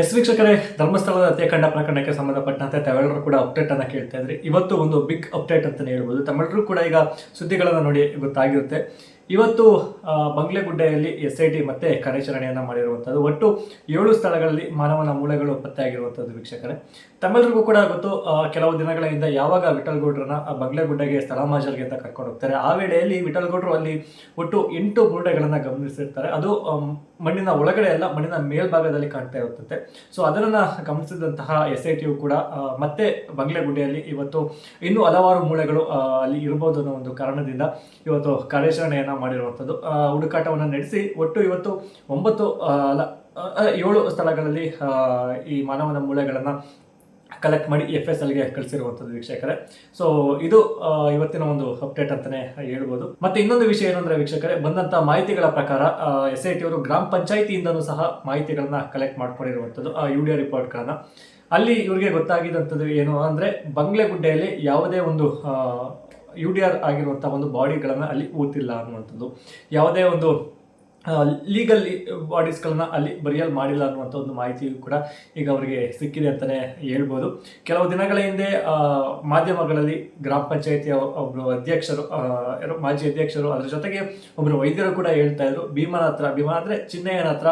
S ವೀಕ್ಷಕರೇ, ಧರ್ಮಸ್ಥಳದ ಹತ್ಯಾಕಾಂಡ ಪ್ರಕರಣಕ್ಕೆ ಸಂಬಂಧಪಟ್ಟಂತೆ ತಮಿಳರು ಕೂಡ ಅಪ್ಡೇಟ್ ಅನ್ನ ಕೇಳ್ತಾ ಇದ್ರಿ. ಇವತ್ತು ಒಂದು ಬಿಗ್ ಅಪ್ಡೇಟ್ ಅಂತಲೇ ಹೇಳ್ಬೋದು. ತಮ್ಮೆಲ್ಲರೂ ಕೂಡ ಈಗ ಸುದ್ದಿಗಳನ್ನು ನೋಡಿ ಗೊತ್ತಾಗಿರುತ್ತೆ. ಇವತ್ತು ಬಂಗ್ಲೆಗುಡ್ಡೆಯಲ್ಲಿ ಎಸ್ ಐ ಟಿ ಮತ್ತೆ ಕಾರ್ಯಾಚರಣೆಯನ್ನು ಮಾಡಿರುವಂಥದ್ದು ಒಟ್ಟು ಏಳು ಸ್ಥಳಗಳಲ್ಲಿ ಮಾನವನ ಮೂಳೆಗಳು ಪತ್ತೆಯಾಗಿರುವಂಥದ್ದು ವೀಕ್ಷಕರೇ. ತಮ್ಮೆಲ್ಲರಿಗೂ ಕೂಡ ಗೊತ್ತು ಕೆಲವು ದಿನಗಳ ಹಿಂದೆ ಯಾವಾಗ ವಿಠಲ್ಗೌಡ್ರನ್ನ ಬಂಗ್ಲೆಗುಡ್ಡೆಗೆ ಸ್ಥಳಮಾಜಲ್ಗೆ ಅಂತ ಕರ್ಕೊಂಡು ಹೋಗ್ತಾರೆ. ಆ ವೇಳೆಯಲ್ಲಿ ವಿಠಲ್ಗೌಡ್ರು ಅಲ್ಲಿ ಒಟ್ಟು ಎಂಟು ಬುರುಡೆಗಳನ್ನ ಗಮನಿಸಿರ್ತಾರೆ. ಅದು ಮಣ್ಣಿನ ಒಳಗಡೆ ಅಲ್ಲ, ಮಣ್ಣಿನ ಮೇಲ್ಭಾಗದಲ್ಲಿ ಕಾಣ್ತಾ ಇರುತ್ತಂತೆ. ಸೊ ಅದನ್ನ ಗಮನಿಸಿದಂತಹ ಎಸ್ ಐ ಟಿಯು ಕೂಡ ಮತ್ತೆ ಬಂಗ್ಲೆಗುಡ್ಡೆಯಲ್ಲಿ ಇವತ್ತು ಇನ್ನೂ ಹಲವಾರು ಮೂಳೆಗಳು ಅಲ್ಲಿ ಇರಬಹುದು ಅನ್ನೋ ಒಂದು ಕಾರಣದಿಂದ ಇವತ್ತು ಕಾರ್ಯಾಚರಣೆಯನ್ನ ಮಾಡಿರುವಂಥದ್ದು. ಹುಡುಕಾಟವನ್ನು ನಡೆಸಿ ಒಟ್ಟು ಇವತ್ತು ಒಂಬತ್ತು ಅಲ್ಲ ಏಳು ಸ್ಥಳಗಳಲ್ಲಿ ಈ ಮಾನವನ ಮೂಳೆಗಳನ್ನು ಕಲೆಕ್ಟ್ ಮಾಡಿ ಎಫ್ ಎಸ್ ಎಲ್ಗೆ ಕಳಿಸಿರುವಂಥದ್ದು ವೀಕ್ಷಕರೇ. ಸೊ ಇದು ಇವತ್ತಿನ ಒಂದು ಅಪ್ಡೇಟ್ ಅಂತಾನೆ ಹೇಳ್ಬೋದು. ಮತ್ತೆ ಇನ್ನೊಂದು ವಿಷಯ ಏನಂದ್ರೆ ವೀಕ್ಷಕರೇ ಬಂದಂಥ ಮಾಹಿತಿಗಳ ಪ್ರಕಾರ ಎಸ್ ಐ ಟಿ ಅವರು ಗ್ರಾಮ ಪಂಚಾಯಿತಿಯಿಂದನೂ ಸಹ ಮಾಹಿತಿಗಳನ್ನ ಕಲೆಕ್ಟ್ ಮಾಡ್ಕೊಂಡಿರುವಂಥದ್ದು, ಆ ಯು ಡಿ ರಿಪೋರ್ಟ್ಗಳನ್ನು ಅಲ್ಲಿ ಇವರಿಗೆ ಗೊತ್ತಾಗಿದ್ದಂಥದ್ದು ಏನು ಅಂದ್ರೆ ಬಂಗ್ಲೆಗುಡ್ಡೆಯಲ್ಲಿ ಯಾವುದೇ ಒಂದು ಯು ಡಿ ಆರ್ ಆಗಿರುವಂಥ ಒಂದು ಬಾಡಿಗಳನ್ನ ಅಲ್ಲಿ ಊತಿಲ್ಲ ಅನ್ನುವಂಥದ್ದು. ಯಾವುದೇ ಒಂದು ಲೀಗಲ್ ಬಾಡೀಸ್ಗಳನ್ನ ಅಲ್ಲಿ ಬರಿಯಲ್ ಮಾಡಿಲ್ಲ ಅನ್ನುವಂಥ ಒಂದು ಮಾಹಿತಿಯು ಕೂಡ ಈಗ ಅವರಿಗೆ ಸಿಕ್ಕಿದೆ ಅಂತಲೇ ಹೇಳ್ಬೋದು. ಕೆಲವು ದಿನಗಳ ಹಿಂದೆ ಮಾಧ್ಯಮಗಳಲ್ಲಿ ಗ್ರಾಮ ಪಂಚಾಯಿತಿಯ ಒಬ್ಬರು ಅಧ್ಯಕ್ಷರು ಮಾಜಿ ಅಧ್ಯಕ್ಷರು, ಅದರ ಜೊತೆಗೆ ಒಬ್ಬರು ವೈದ್ಯರು ಕೂಡ ಹೇಳ್ತಾ ಇದ್ರು, ಭೀಮನ ಹತ್ರ ಭೀಮಾ ಅಂದರೆ ಚಿನ್ನಯ್ಯನ ಹತ್ರ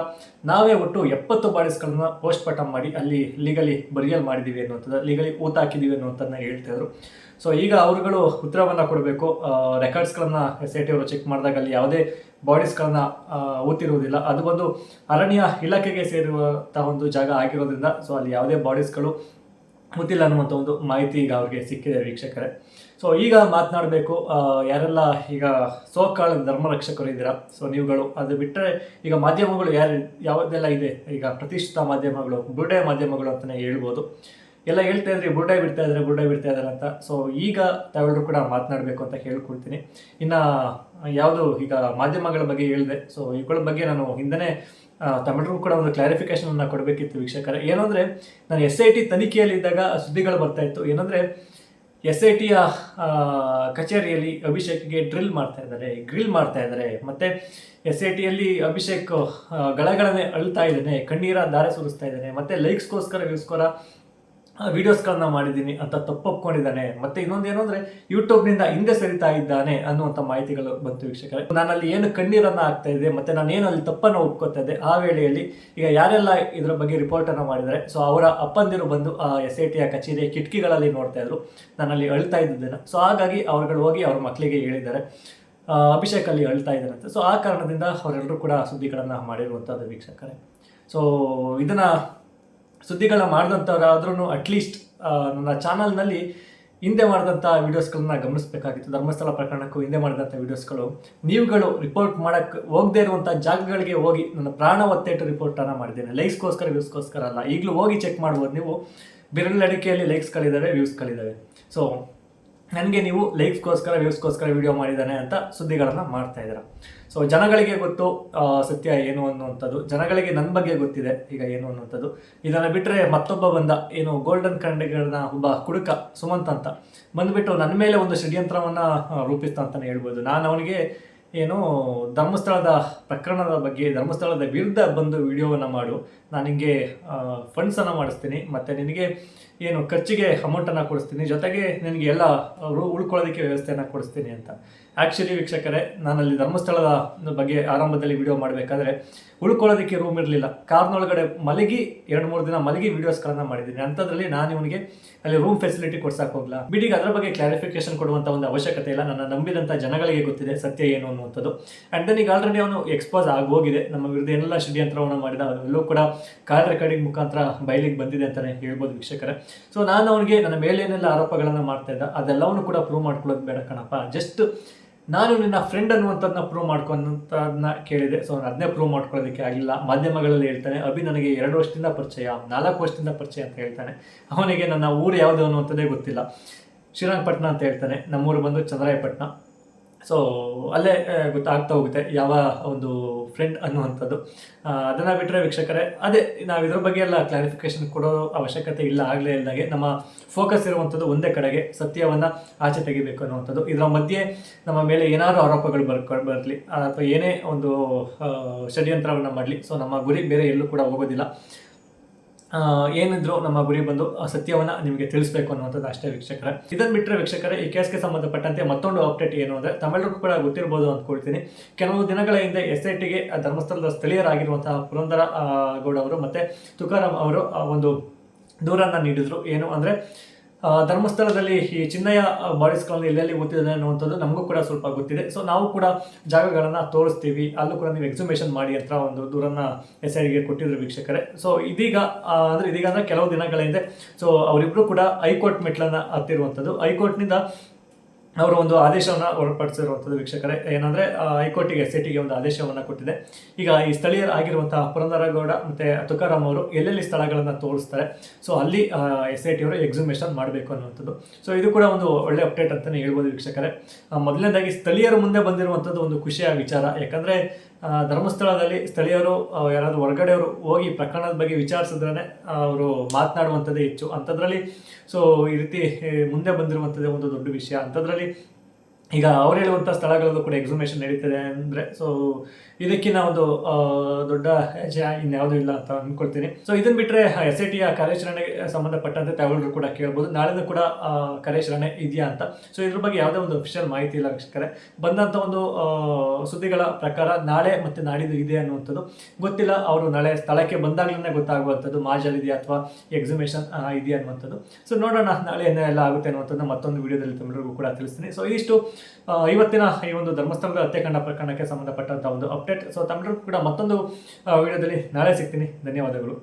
ನಾವೇ ಒಟ್ಟು ಎಪ್ಪತ್ತು ಬಾಡೀಸ್ಗಳನ್ನ ಪೋಸ್ಟ್ ಮಾಡಿ ಅಲ್ಲಿ ಲೀಗಲಿ ಬರಿಯಲ್ ಮಾಡಿದ್ದೀವಿ ಅನ್ನುವಂಥದ್ದು ಲೀಗಲಿ ಊತ ಹಾಕಿದ್ದೀವಿ ಅನ್ನುವಂಥದ್ದನ್ನ ಹೇಳ್ತಾ ಇದ್ರು. ಸೊ ಈಗ ಅವರುಗಳು ಉತ್ತರವನ್ನು ಕೊಡಬೇಕು. ರೆಕಾರ್ಡ್ಸ್ಗಳನ್ನು ಎಸ್ ಐ ಟಿ ಅವರು ಚೆಕ್ ಮಾಡಿದಾಗ ಅಲ್ಲಿ ಯಾವುದೇ ಬಾಡೀಸ್ಗಳನ್ನ ಊತಿರುವುದಿಲ್ಲ. ಅದು ಒಂದು ಅರಣ್ಯ ಇಲಾಖೆಗೆ ಸೇರುವಂತಹ ಒಂದು ಜಾಗ ಆಗಿರೋದ್ರಿಂದ ಸೊ ಅಲ್ಲಿ ಯಾವುದೇ ಬಾಡೀಸ್ಗಳು ಗೊತ್ತಿಲ್ಲ ಅನ್ನುವಂಥ ಒಂದು ಮಾಹಿತಿ ಈಗ ಅವ್ರಿಗೆ ಸಿಕ್ಕಿದೆ ವೀಕ್ಷಕರೇ. ಸೊ ಈಗ ಮಾತನಾಡಬೇಕು ಯಾರೆಲ್ಲ ಈಗ ಸೋಕಾಳ ಧರ್ಮರಕ್ಷಕರು ಇದ್ದೀರಾ? ಸೊ ನೀವುಗಳು ಅದು ಬಿಟ್ಟರೆ ಈಗ ಮಾಧ್ಯಮಗಳು ಯಾರು, ಯಾವುದೆಲ್ಲ ಇದೆ? ಈಗ ಪ್ರತಿಷ್ಠಿತ ಮಾಧ್ಯಮಗಳು ಬುರುಡೆ ಮಾಧ್ಯಮಗಳು ಅಂತಲೇ ಹೇಳ್ಬೋದು. ಎಲ್ಲ ಹೇಳ್ತಾ ಇದ್ರೆ ಬುರುಡೆ ಬಿಡ್ತಾ ಇದ್ದಾರೆ ಬುರುಡೆ ಬಿಡ್ತಾ ಇದ್ದಾರೆ ಅಂತ. ಸೊ ಈಗ ತಾವೆಲ್ಲರೂ ಕೂಡ ಮಾತನಾಡಬೇಕು ಅಂತ ಹೇಳ್ಕೊಳ್ತೀನಿ ಇನ್ನು, ಯಾವುದು ಈಗ ಮಾಧ್ಯಮಗಳ ಬಗ್ಗೆ ಹೇಳಿದೆ ಸೊ ಇವುಗಳ ಬಗ್ಗೆ ನಾನು ಹಿಂದೆ ತಮಿಳರು ಕೂಡ ಒಂದು ಕ್ಲಾರಿಫಿಕೇಶನ್ ಅನ್ನ ಕೊಡಬೇಕಿತ್ತು ವೀಕ್ಷಕರ. ಏನಂದ್ರೆ ನಾನು ಎಸ್ ಐ ಟಿ ತನಿಖೆಯಲ್ಲಿದ್ದಾಗ ಸುದ್ದಿಗಳು ಬರ್ತಾ ಇತ್ತು. ಏನಂದ್ರೆ ಎಸ್ ಐ ಟಿಯ ಕಚೇರಿಯಲ್ಲಿ ಅಭಿಷೇಕ್ಗೆ ಡ್ರಿಲ್ ಮಾಡ್ತಾ ಇದ್ದಾರೆ, ಗ್ರಿಲ್ ಮಾಡ್ತಾ ಇದ್ದಾರೆ. ಮತ್ತೆ ಎಸ್ ಐ ಟಿಯಲ್ಲಿ ಅಭಿಷೇಕ್ ಗಳಗಳನ್ನೇ ಅಳ್ತಾ ಇದ್ದಾನೆ, ಕಣ್ಣೀರ ದಾರೆ ಸುರಿಸ್ತಾ ಇದ್ದಾನೆ. ಮತ್ತೆ ಲೈಕ್ಸ್ಗೋಸ್ಕರ ವ್ಯೂಸ್ಕೋರ ವಿಡಿಯೋಸ್ಗಳನ್ನ ಮಾಡಿದ್ದೀನಿ ಅಂತ ತಪ್ಪೊಪ್ಕೊಂಡಿದ್ದಾನೆ ಮತ್ತೆ ಇನ್ನೊಂದು ಏನು ಅಂದ್ರೆ ಯೂಟ್ಯೂಬ್ನಿಂದ ಹಿಂದೆ ಸರಿತಾ ಇದ್ದಾನೆ ಅನ್ನುವಂಥ ಮಾಹಿತಿಗಳು ಬಂತು ವೀಕ್ಷಕರೇ. ನಾನಲ್ಲಿ ಏನು ಕಣ್ಣೀರನ್ನ ಆಗ್ತಾ ಇದೆ ಮತ್ತೆ ನಾನು ಏನು ಅಲ್ಲಿ ತಪ್ಪನ್ನು ಒಪ್ಕೋತಾ ಇದ್ದೆ, ಆ ವೇಳೆಯಲ್ಲಿ ಈಗ ಯಾರೆಲ್ಲ ಇದರ ಬಗ್ಗೆ ರಿಪೋರ್ಟ್ ಅನ್ನ ಮಾಡಿದ್ದಾರೆ ಸೊ ಅವರ ಅಪ್ಪಂದಿರು ಬಂದು ಆ ಎಸ್ ಐ ಟಿಯ ಕಚೇರಿಯ ಕಿಟಕಿಗಳಲ್ಲಿ ನೋಡ್ತಾ ಇದ್ರು. ನಾನಲ್ಲಿ ಅಳ್ತಾ ಇದ್ದಿದ್ದೇನೆ ಸೊ ಹಾಗಾಗಿ ಅವರುಗಳು ಹೋಗಿ ಅವ್ರ ಮಕ್ಕಳಿಗೆ ಹೇಳಿದ್ದಾರೆ. ಅಭಿಷೇಕ್ ಅಲ್ಲಿ ಅಳ್ತಾ ಇದ್ದಾರಂತೆ ಸೊ ಆ ಕಾರಣದಿಂದ ಅವರೆಲ್ಲರೂ ಕೂಡ ಸುದ್ದಿಗಳನ್ನು ಮಾಡಿರುವಂಥದ್ದು ವೀಕ್ಷಕರೇ. ಸೊ ಇದನ್ನ ಸುದ್ದಿಗಳನ್ನ ಮಾಡಿದಂಥವರಾದ್ರೂ ಅಟ್ಲೀಸ್ಟ್ ನನ್ನ ಚಾನಲ್ನಲ್ಲಿ ಹಿಂದೆ ಮಾಡಿದಂಥ ವೀಡಿಯೋಸ್ಗಳನ್ನ ಗಮನಿಸಬೇಕಾಗಿತ್ತು. ಧರ್ಮಸ್ಥಳ ಪ್ರಕರಣಕ್ಕೂ ಹಿಂದೆ ಮಾಡಿದಂಥ ವೀಡಿಯೋಸ್ಗಳು ನೀವುಗಳು ರಿಪೋರ್ಟ್ ಮಾಡಕ್ಕೆ ಹೋಗದೇ ಇರುವಂಥ ಜಾಗಗಳಿಗೆ ಹೋಗಿ ನನ್ನ ಪ್ರಾಣ ಒತ್ತೇಟು ರಿಪೋರ್ಟನ್ನು ಮಾಡಿದ್ದೇನೆ. ಲೈಕ್ಸ್ಗೋಸ್ಕರ ವ್ಯೂಸ್ಗೋಸ್ಕರ ಅಲ್ಲ. ಈಗಲೂ ಹೋಗಿ ಚೆಕ್ ಮಾಡ್ಬೋದು ನೀವು. ಬೆರಳಿಕೆಯಲ್ಲಿ ಲೈಕ್ಸ್ಗಳಿದ್ದಾವೆ ವ್ಯೂಸ್ಗಳಿದ್ದಾವೆ ಸೊ ನನಗೆ ನೀವು ಲೈಕ್ಸ್ಗೋಸ್ಕರ ವ್ಯೂಸ್ಗೋಸ್ಕರ ವಿಡಿಯೋ ಮಾಡಿದ್ದಾನೆ ಅಂತ ಸುದ್ದಿಗಳನ್ನು ಮಾಡ್ತಾ ಇದ್ದೀರಾ. ಸೊ ಜನಗಳಿಗೆ ಗೊತ್ತು ಸತ್ಯ ಏನು ಅನ್ನುವಂಥದ್ದು. ಜನಗಳಿಗೆ ನನ್ನ ಬಗ್ಗೆ ಗೊತ್ತಿದೆ, ಈಗ ಏನು ಅನ್ನುವಂಥದ್ದು. ಇದನ್ನು ಬಿಟ್ಟರೆ ಮತ್ತೊಬ್ಬ ಬಂದ, ಏನು ಗೋಲ್ಡನ್ ಕಂಡಿಗಳನ್ನ ಒಬ್ಬ ಕುಡುಕ ಸುಮಂತ್ ಅಂತ. ಬಂದ್ಬಿಟ್ಟು ನನ್ನ ಮೇಲೆ ಒಂದು ಷಡ್ಯಂತ್ರವನ್ನು ರೂಪಿಸ್ತ ಅಂತಲೇ ಹೇಳ್ಬೋದು. ನಾನು ಅವನಿಗೆ, ಏನು, ಧರ್ಮಸ್ಥಳದ ಪ್ರಕರಣದ ಬಗ್ಗೆ, ಧರ್ಮಸ್ಥಳದ ವಿರುದ್ಧ ಬಂದು ವಿಡಿಯೋವನ್ನು ಮಾಡು. ನಾನು ನಿಮಗೆ ಫಂಡ್ಸನ್ನು ಮಾಡಿಸ್ತೀನಿ. ಮತ್ತು ನಿನಗೆ ಏನು ಖರ್ಚಿಗೆ ಅಮೌಂಟನ್ನು ಕೊಡಿಸ್ತೀನಿ, ಜೊತೆಗೆ ನಿನಗೆ ಎಲ್ಲ ಉಳ್ಕೊಳ್ಳೋದಕ್ಕೆ ವ್ಯವಸ್ಥೆಯನ್ನು ಕೊಡಿಸ್ತೀನಿ ಅಂತ. ಆ್ಯಕ್ಚುಲಿ ವೀಕ್ಷಕರೇ, ನಾನಲ್ಲಿ ಧರ್ಮಸ್ಥಳದ ಬಗ್ಗೆ ಆರಂಭದಲ್ಲಿ ವಿಡಿಯೋ ಮಾಡಬೇಕಾದ್ರೆ, ಉಳ್ಕೊಳ್ಳೋದಕ್ಕೆ ರೂಮ್ ಇರಲಿಲ್ಲ. ಕಾರ್ನೊಳಗಡೆ ಮಲಗಿ, ಎರಡು, ಮೂರು ದಿನ ಮಲಗಿ ವೀಡಿಯೋಸ್ಗಳನ್ನು ಮಾಡಿದ್ದೀನಿ. ಅಂಥದ್ರಲ್ಲಿ ನಾನು ಇವನಿಗೆ ಅಲ್ಲಿ ರೂಮ್ ಫೆಸಿಲಿಟಿ ಕೊಡ್ಸಕ್ಕೆ ಹೋಗ್ಲಾ. ಬಿಡಿಗೆ ಅದರ ಬಗ್ಗೆ ಕ್ಲಾರಿಫಿಕೇಶನ್ ಕೊಡುವಂಥ ಒಂದು ಅವಶ್ಯಕತೆ ಇಲ್ಲ. ನನ್ನ ನಂಬಿದಂಥ ಜನಗಳಿಗೆ ಗೊತ್ತಿದೆ ಸತ್ಯ ಏನು ಅನ್ನುವಂಥದ್ದು. ಆ್ಯಂಡ್ ದೆನ್ ಈಗ ಆಲ್ರೆಡಿ ಅವನು ಎಕ್ಸ್ಪೋಸ್ ಆಗಿ ಹೋಗಿದೆ ನಮ್ಮ ವಿರುದ್ಧ ಎಲ್ಲ ಷಡ್ಯಂತ್ರವನ್ನು ಮಾಡಿದ ಎಲ್ಲೂ ಕೂಡ ಕಾಲ್ ರೆಕಾರ್ಡಿಂಗ್ ಮುಖಾಂತರ ಬಯಲಿಗೆ ಬಂದಿದೆ ಅಂತಲೇ ಹೇಳ್ಬೋದು ವೀಕ್ಷಕರೇ. ಸೊ ನಾನು ಅವನಿಗೆ ನನ್ನ ಮೇಲೇನೆಲ್ಲ ಆರೋಪಗಳನ್ನು ಮಾಡ್ತಾ ಇದ್ದ. ಅದೆಲ್ಲವನ್ನು ಕೂಡ ಪ್ರೂವ್ ಮಾಡ್ಕೊಳ್ಳೋದು ಬೇಡ ಕಣಪ್ಪ. ಜಸ್ಟ್ ನಾನು ನಿನ್ನ ಫ್ರೆಂಡ್ ಅನ್ನುವಂಥದ್ದನ್ನ ಪ್ರೂವ್ ಮಾಡ್ಕೊಂಡಂಥದನ್ನ ಕೇಳಿದೆ. ಸೊ ಅದನ್ನೇ ಪ್ರೂವ್ ಮಾಡ್ಕೊಳ್ಳೋದಕ್ಕೆ ಆಗಿಲ್ಲ. ಮಾಧ್ಯಮಗಳಲ್ಲಿ ಹೇಳ್ತಾನೆ, ಅಭಿ ನನಗೆ ಎರಡು ವರ್ಷದಿಂದ ಪರಿಚಯ, ನಾಲ್ಕು ವರ್ಷದಿಂದ ಪರಿಚಯ ಅಂತ ಹೇಳ್ತಾನೆ. ಅವನಿಗೆ ನನ್ನ ಊರು ಯಾವುದು ಅನ್ನುವಂಥದ್ದೇ ಗೊತ್ತಿಲ್ಲ. ಶ್ರೀರಂಗಪಟ್ಟಣ ಅಂತ ಹೇಳ್ತಾನೆ. ನಮ್ಮೂರು ಬಂದು ಚಂದ್ರಾಯಪಟ್ಟಣ. ಸೊ ಅಲ್ಲೇ ಗೊತ್ತಾಗ್ತಾ ಹೋಗುತ್ತೆ ಯಾವ ಒಂದು ಫ್ರೆಂಡ್ ಅನ್ನುವಂಥದ್ದು. ಅದನ್ನು ಬಿಟ್ಟರೆ ವೀಕ್ಷಕರೇ, ಅದೇ, ನಾವು ಇದ್ರ ಬಗ್ಗೆ ಎಲ್ಲ ಕ್ಲಾರಿಫಿಕೇಶನ್ ಕೊಡೋ ಅವಶ್ಯಕತೆ ಇಲ್ಲ, ಆಗಲೇ ಇಲ್ದಾಗೆ ನಮ್ಮ ಫೋಕಸ್ ಇರುವಂಥದ್ದು ಒಂದೇ ಕಡೆಗೆ, ಸತ್ಯವನ್ನು ಆಚೆ ತೆಗಿಬೇಕು ಅನ್ನುವಂಥದ್ದು. ಇದರ ಮಧ್ಯೆ ನಮ್ಮ ಮೇಲೆ ಏನಾದರೂ ಆರೋಪಗಳು ಬರ್ಕೊಂಡು ಬರಲಿ ಅಥವಾ ಏನೇ ಒಂದು ಷಡ್ಯಂತ್ರವನ್ನು ಮಾಡಲಿ, ಸೊ ನಮ್ಮ ಗುರಿ ಬೇರೆ ಎಲ್ಲೂ ಕೂಡ ಹೋಗೋದಿಲ್ಲ. ಏನಿದ್ರು ನಮ್ಮ ಗುರಿ ಬಂದು ಸತ್ಯವನ್ನ ನಿಮಗೆ ತಿಳಿಸಬೇಕು ಅನ್ನುವಂಥದ್ದು ಅಷ್ಟೇ ವೀಕ್ಷಕರ. ಇದನ್ನು ಬಿಟ್ಟರೆ ವೀಕ್ಷಕರ, ಈ ಕೇಸ್ಗೆ ಸಂಬಂಧಪಟ್ಟಂತೆ ಮತ್ತೊಂದು ಅಪ್ಡೇಟ್ ಏನು ಅಂದರೆ ತಮಿಳರಿಗೂ ಕೂಡ ಗೊತ್ತಿರ್ಬೋದು ಅಂದ್ಕೊಳ್ತೀನಿ ಕೆಲವು ದಿನಗಳ ಹಿಂದೆ ಎಸ್ ಐ ಟಿಗೆ ಧರ್ಮಸ್ಥಳದ ಸ್ಥಳೀಯರಾಗಿರುವಂತಹ ಪುರಂದರ ಗೌಡ ಅವರು ಮತ್ತೆ ತುಕಾರಾಮ್ ಅವರು ಒಂದು ದೂರನ್ನ ನೀಡಿದ್ರು. ಏನು ಅಂದರೆ ಧರ್ಮಸ್ಥಳದಲ್ಲಿ ಈ ಚಿನ್ನಯ್ಯ ಬಾಡೀಸ್ಗಳನ್ನು ಎಲ್ಲೆಲ್ಲಿ ಗೊತ್ತಿದೆ ಅನ್ನುವಂಥದ್ದು ನಮಗೂ ಕೂಡ ಸ್ವಲ್ಪ ಗೊತ್ತಿದೆ. ಸೊ ನಾವು ಕೂಡ ಜಾಗಗಳನ್ನು ತೋರಿಸ್ತೀವಿ. ಅಲ್ಲೂ ಕೂಡ ನೀವು ಎಕ್ಸಿಮೇಷನ್ ಮಾಡಿ ಅಂತ ಒಂದು ದೂರನ್ನ ಎಸ್ಗೆ ಕೊಟ್ಟಿದ್ರು ವೀಕ್ಷಕರೇ. ಸೊ ಇದೀಗ ಅಂದ್ರೆ ಇದೀಗ ಅಂದ್ರೆ ಕೆಲವು ದಿನಗಳ ಹಿಂದೆ. ಸೊ ಅವರಿಬ್ಬರು ಕೂಡ ಹೈಕೋರ್ಟ್ ಮೆಟ್ಲನ್ನ ಹತ್ತಿರುವಂಥದ್ದು. ಹೈಕೋರ್ಟ್ನಿಂದ ಅವರು ಒಂದು ಆದೇಶವನ್ನು ಹೊರಪಡಿಸಿರುವಂಥದ್ದು ವೀಕ್ಷಕರೇ. ಏನಂದ್ರೆ ಹೈಕೋರ್ಟಿಗೆ ಐ ಒಂದು ಆದೇಶವನ್ನು ಕೊಟ್ಟಿದೆ. ಈಗ ಈ ಸ್ಥಳೀಯರು ಆಗಿರುವಂತಹ ಪುರಂದರಗೌಡ ಮತ್ತೆ ತುಕಾರಾಮ್ ಅವರು ಎಲ್ಲೆಲ್ಲಿ ಸ್ಥಳಗಳನ್ನು ತೋರಿಸ್ತಾರೆ? ಸೊ, ಅಲ್ಲಿ ಎಸ್ ಐ ಟಿ ಅವರು ಎಕ್ಸಿಮೇಷನ್ ಮಾಡಬೇಕು ಅನ್ನುವಂಥದ್ದು. ಸೊ, ಇದು ಕೂಡ ಒಂದು ಒಳ್ಳೆ ಅಪ್ಡೇಟ್ ಅಂತಲೇ ಹೇಳ್ಬೋದು ವೀಕ್ಷಕರೇ. ಮೊದಲನೇದಾಗಿ ಸ್ಥಳೀಯರ ಮುಂದೆ ಬಂದಿರುವಂಥದ್ದು ಒಂದು ಖುಷಿಯ ವಿಚಾರ. ಯಾಕಂದ್ರೆ ಧರ್ಮಸ್ಥಳದಲ್ಲಿ ಸ್ಥಳೀಯರು ಯಾರಾದರೂ ಹೊರಗಡೆಯವರು ಹೋಗಿ ಪ್ರಕರಣದ ಬಗ್ಗೆ ವಿಚಾರಿಸಿದ್ರೆ ಅವರು ಮಾತನಾಡುವಂಥದ್ದೇ ಹೆಚ್ಚು. ಅಂಥದ್ರಲ್ಲಿ ಸೊ ಈ ರೀತಿ ಮುಂದೆ ಬಂದಿರುವಂಥದ್ದೇ ಒಂದು ದೊಡ್ಡ ವಿಷಯ. ಅಂಥದ್ರಲ್ಲಿ ಈಗ ಅವ್ರು ಹೇಳುವಂಥ ಸ್ಥಳಗಳಲ್ಲೂ ಕೂಡ ಎಕ್ಸಿಬಿಷನ್ ನಡೀತದೆ ಅಂದರೆ ಸೊ ಇದಕ್ಕಿಂತ ಒಂದು ದೊಡ್ಡ ಹೆಜ್ಜೆ ಇನ್ಯಾವುದೂ ಇಲ್ಲ ಅಂತ ಅಂದ್ಕೊಳ್ತೀನಿ ಸೊ ಇದನ್ನು ಬಿಟ್ಟರೆ ಎಸ್ ಐ ಟಿಯ ಕಾರ್ಯಾಚರಣೆಗೆ ಸಂಬಂಧಪಟ್ಟಂತೆ ತಾವೆಲ್ಲರೂ ಕೂಡ ಕೇಳ್ಬೋದು. ನಾಳೆನೂ ಕೂಡ ಕಾರ್ಯಾಚರಣೆ ಇದೆಯಾ ಅಂತ. ಸೊ ಇದ್ರ ಬಗ್ಗೆ ಯಾವುದೇ ಒಂದು ಅಫಿಷಿಯಲ್ ಮಾಹಿತಿ ಇಲ್ಲ ವೀಕ್ಷಕರೇ. ಬಂದಂಥ ಒಂದು ಸುದ್ದಿಗಳ ಪ್ರಕಾರ ನಾಳೆ ಮತ್ತು ನಾಡಿದ್ದು ಇದೆ ಅನ್ನುವಂಥದ್ದು. ಗೊತ್ತಿಲ್ಲ ಅವರು ನಾಳೆ ಸ್ಥಳಕ್ಕೆ ಬಂದಾಗಲೇ ಗೊತ್ತಾಗುವಂಥದ್ದು ಮಾಜಲ್ ಇದೆಯಾ ಅಥವಾ ಎಕ್ಸಿಬಿಷನ್ ಇದೆಯಾ ಅನ್ನುವಂಥದ್ದು. ಸೊ ನೋಡೋಣ ನಾಳೆ ಏನೆಲ್ಲ ಆಗುತ್ತೆ ಅನ್ನುವಂಥದ್ದು ಮತ್ತೊಂದು ವಿಡಿಯೋದಲ್ಲಿ ತಮ್ಮೆಲ್ಲರಿಗೂ ಕೂಡ ತಿಳಿಸ್ತೀನಿ. ಸೊ ಇದಿಷ್ಟು. ಆ, ಇವತ್ತಿನ ಈ ಒಂದು ಧರ್ಮಸ್ಥಳದ ಹತ್ಯಾಕಾಂಡ ಪ್ರಕರಣಕ್ಕೆ ಸಂಬಂಧಪಟ್ಟಂತಹ ಒಂದು ಅಪ್ಡೇಟ್ ಸೊ ತಮಿಳು ಕೂಡ ಮತ್ತೊಂದು ವಿಡಿಯೋದಲ್ಲಿ ನಾಳೆ ಸಿಗ್ತೀನಿ. ಧನ್ಯವಾದಗಳು.